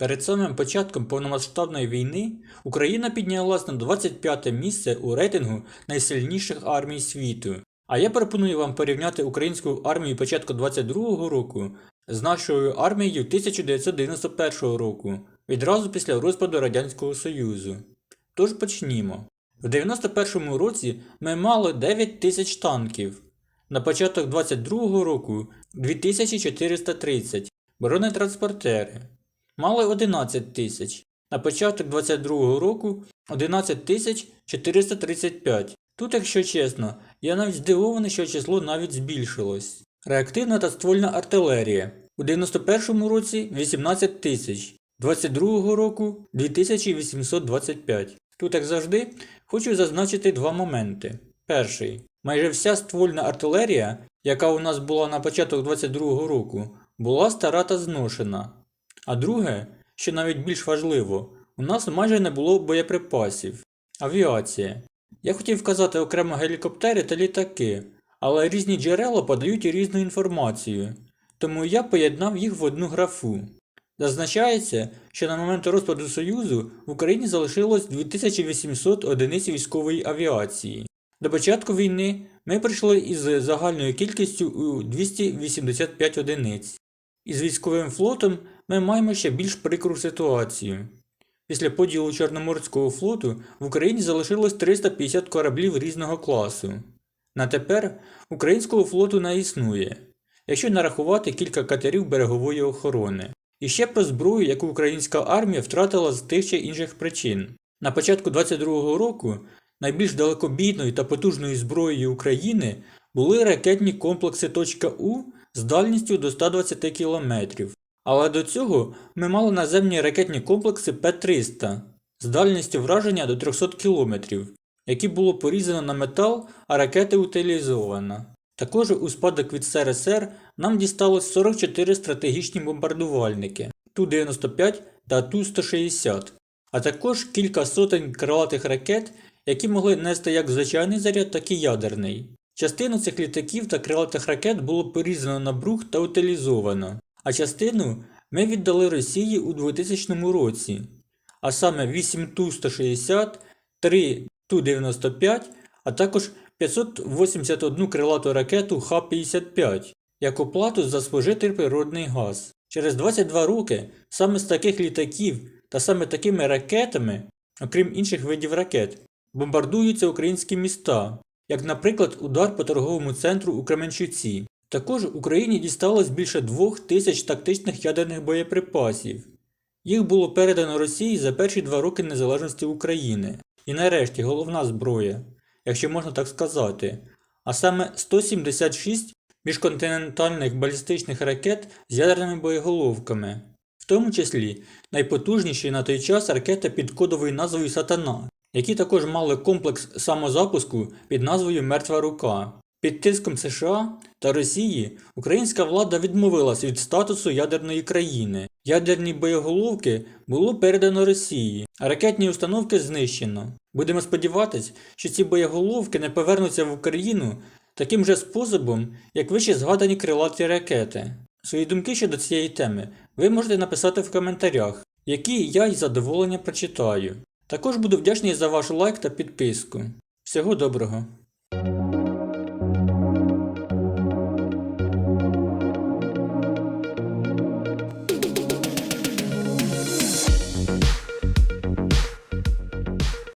Перед самим початком повномасштабної війни Україна піднялась на 25 місце у рейтингу найсильніших армій світу. А я пропоную вам порівняти українську армію початку 22-го року з нашою армією 1991 року, відразу після розпаду Радянського Союзу. Тож почнімо. В 91-му році ми мали 9 тисяч танків. На початок 22-го року 2430 бронетранспортери. Мали 11 тисяч. На початок 22-го року 11 тисяч 435. Тут, якщо чесно, я навіть здивований, що число навіть збільшилось. Реактивна та ствольна артилерія. У 91-му році 18 тисяч. 22-го року 2825. Тут, як завжди, хочу зазначити два моменти. Перший. Майже вся ствольна артилерія, яка у нас була на початок 22-го року, була стара та зношена. А друге, що навіть більш важливо, у нас майже не було боєприпасів. Авіація. Я хотів вказати окремо гелікоптери та літаки, але різні джерела подають різну інформацію, тому я поєднав їх в одну графу. Зазначається, що на момент розпаду Союзу в Україні залишилось 2800 одиниць військової авіації. До початку війни ми прийшли із загальною кількістю у 285 одиниць. Із військовим флотом ми маємо ще більш прикру ситуацію. Після поділу Чорноморського флоту в Україні залишилось 350 кораблів різного класу. На тепер українського флоту не існує, якщо нарахувати кілька катерів берегової охорони. І ще про зброю, яку українська армія втратила з тих чи інших причин. На початку 22-го року найбільш далекобійною та потужною зброєю України були ракетні комплекси «Точка «У» з дальністю до 120 км. Але до цього ми мали наземні ракетні комплекси П-300 з дальністю враження до 300 км, які було порізано на метал, а ракети утилізовано. Також у спадок від СРСР нам дісталось 44 стратегічні бомбардувальники Ту-95 та Ту-160, а також кілька сотень крилатих ракет, які могли нести як звичайний заряд, так і ядерний. Частину цих літаків та крилатих ракет було порізано на брух та утилізовано, а частину ми віддали Росії у 2000 році, а саме 8 Ту-160, 3 Ту-95, а також 581 крилату ракету Х-55 як оплату за спожитий природний газ. Через 22 роки саме з таких літаків та саме такими ракетами, окрім інших видів ракет, бомбардуються українські міста, як, наприклад, удар по торговому центру у Кременчуці. Також Україні дісталось більше двох тисяч тактичних ядерних боєприпасів. Їх було передано Росії за перші два роки незалежності України. І нарешті головна зброя, якщо можна так сказати, а саме 176 міжконтинентальних балістичних ракет з ядерними боєголовками, в тому числі найпотужніші на той час ракети під кодовою назвою Сатана, які також мали комплекс самозапуску під назвою Мертва рука. Під тиском США та Росії українська влада відмовилась від статусу ядерної країни. Ядерні боєголовки було передано Росії, а ракетні установки знищено. Будемо сподіватись, що ці боєголовки не повернуться в Україну таким же способом, як вище згадані крилаті ракети. Свої думки щодо цієї теми ви можете написати в коментарях, які я із задоволенням прочитаю. Також буду вдячний за ваш лайк та підписку. Всього доброго!